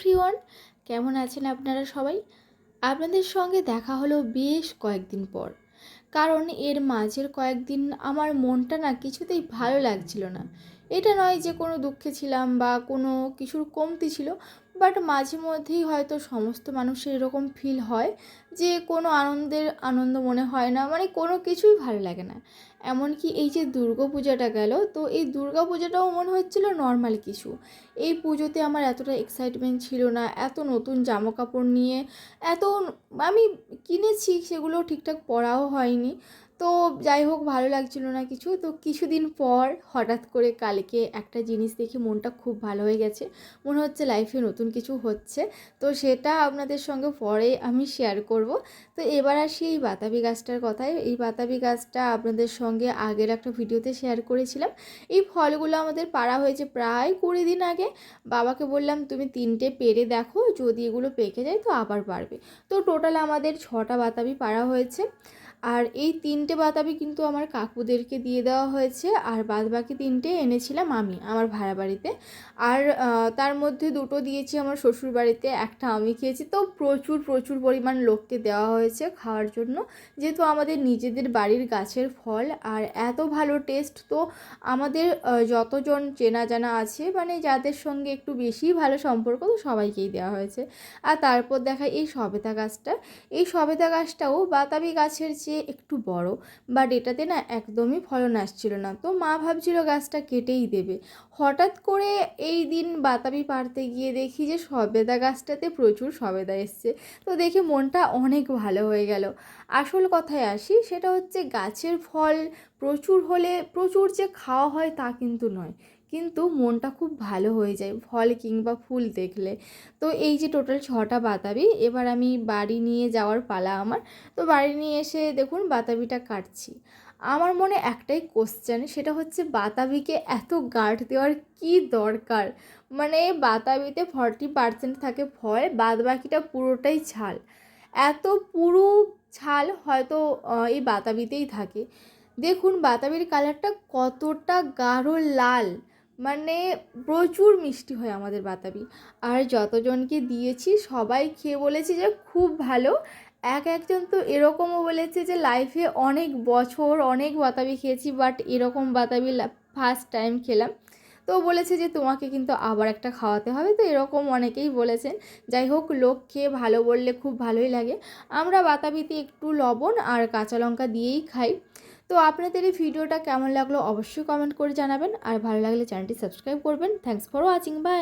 Everyone, কেমন আছেন আপনারা সবাই? আপনাদের সঙ্গে দেখা হলো বেশ কয়েকদিন পর। কারণ এর মাঝের কয়েকদিন আমার মনটা না কিছুতেই ভালো লাগছিল না। এটা নয় যে কোনো দুঃখে ছিলাম বা কোনো কিছুর কমতি ছিল বাট মাঝে মধ্যেই হয়তো সমস্ত মানুষের এরকম ফিল হয় যে কোনো আনন্দের আনন্দ মনে হয় না মানে কোনো কিছুই ভালো লাগে না। এমনকি এই যে দুর্গা পূজাটা গেল, তো এই দুর্গা পূজাটাও মনে হচ্ছিল নর্মাল কিছু। এই পুজোতে আমার এতটা এক্সাইটমেন্ট ছিল না, এত নতুন জামা কাপড় নিয়ে, এত, আমি কিনেছি, সেগুলো ঠিকঠাক পরাও হয়নি। তো যাই হোক, ভালো লাগছিল না কিছু। তো কিছুদিন পর হঠাৎ করে কালকে একটা জিনিস দেখে মনটা খুব ভালো হয়ে গেছে। মনে হচ্ছে লাইফে নতুন কিছু হচ্ছে। তো সেটা আপনাদের সঙ্গে পরে আমি শেয়ার করব। তো এবার আসি এই বাতাবি গাছটার কথায়। এই বাতাবি গাছটা আপনাদের সঙ্গে আগের একটা ভিডিওতে শেয়ার করেছিলাম। এই ফলগুলো আমাদের পাড়া হয়েছে প্রায় কুড়ি দিন আগে। বাবাকে বললাম, তুমি তিনটে পেরে দেখো, যদি এগুলো পেকে যায় তো আবার পারবে তো টোটাল আমাদের ছটা বাতাবি পাড়া হয়েছে। আর এই তিনটে বাতাবি কিন্তু আমার কাকুদেরকে দিয়ে দেওয়া হয়েছে, আর বাদ বাকি তিনটে এনেছিলাম আমি আমার ভাড়া বাড়িতে। আর তার মধ্যে দুটো দিয়েছি আমার শ্বশুর বাড়িতে, একটা আমি খেয়েছি। তো প্রচুর প্রচুর পরিমাণ লোককে দেওয়া হয়েছে খাওয়ার জন্য। যেহেতু আমাদের নিজেদের বাড়ির গাছের ফল, আর এত ভালো টেস্ট, তো আমাদের যতজন চেনা জানা আছে মানে যাদের সঙ্গে একটু বেশি ভালো সম্পর্ক, তো সবাইকেই দেওয়া হয়েছে। আর তারপর দেখা এই সবেতা গাছটা। এই সবেতা গাছটাও বাতাবি গাছের চেয়ে একটু বড় বাট এটাতে না একদমই ফলন আসছিল না। তো মা ভাবছিল গাছটা কেটেই দেবে। হঠাৎ করে এই দিন বাতাবি পারতে গিয়ে দেখি যে সবেদা গাছটাতে প্রচুর সবেদা এসছে। তো দেখে মনটা অনেক ভালো হয়ে গেল। আসল কথায় আসি, সেটা হচ্ছে গাছের ফল প্রচুর হলে প্রচুর যে খাওয়া হয় তা কিন্তু নয়। কিন্তু মনটা খুব ভালো হয়ে যায় ফল কিংবা ফুল দেখলে। তো এই যে টোটাল ছটা বাতাবি, এবার আমি বাড়ি নিয়ে যাওয়ার পালা আমার। তো বাড়ি নিয়ে এসে দেখুন বাতাবিটা কাটছি। আমার মনে একটাই কোশ্চেন সেটা হচ্ছে বাতাবিকে এত গার্ড দেওয়ার কি দরকার? মানে বাতাবিতে ফর্টি পার্সেন্ট থাকে ফল বাদ বাকিটা পুরোটাই ছাল এত পুরো ছাল হয়তো এই বাতাবিতেই থাকে। দেখুন বাতাবির কালারটা কতটা গাঢ় লাল। মানে প্রচুর মিষ্টি হয় আমাদের বাতাবি। আর যতজনকে দিয়েছি, সবাই খেয়ে বলেছে যে খুব ভালো। এক একজন তো এরকমও বলেছে যে লাইফে অনেক বছর অনেক বাতাবি খেয়েছি বাট এরকম বাতাবি ফার্স্ট টাইম খেলাম। তো বলেছে যে তোমাকে কিন্তু আবার একটা খাওয়াতে হবে, তো এরকম অনেকেই বলেছেন। যাই হোক, লোক খেয়ে ভালো বললে খুব ভালোই লাগে। আমরা বাতাবিতে একটু লবণ আর কাঁচা লঙ্কা দিয়েই খাই। তো আপনাদের এই ভিডিওটা কেমন লাগল অবশ্যই কমেন্ট করে জানাবেন। আর ভালো লাগলে চ্যানেলটি সাবস্ক্রাইব করবেন। Thanks for watching by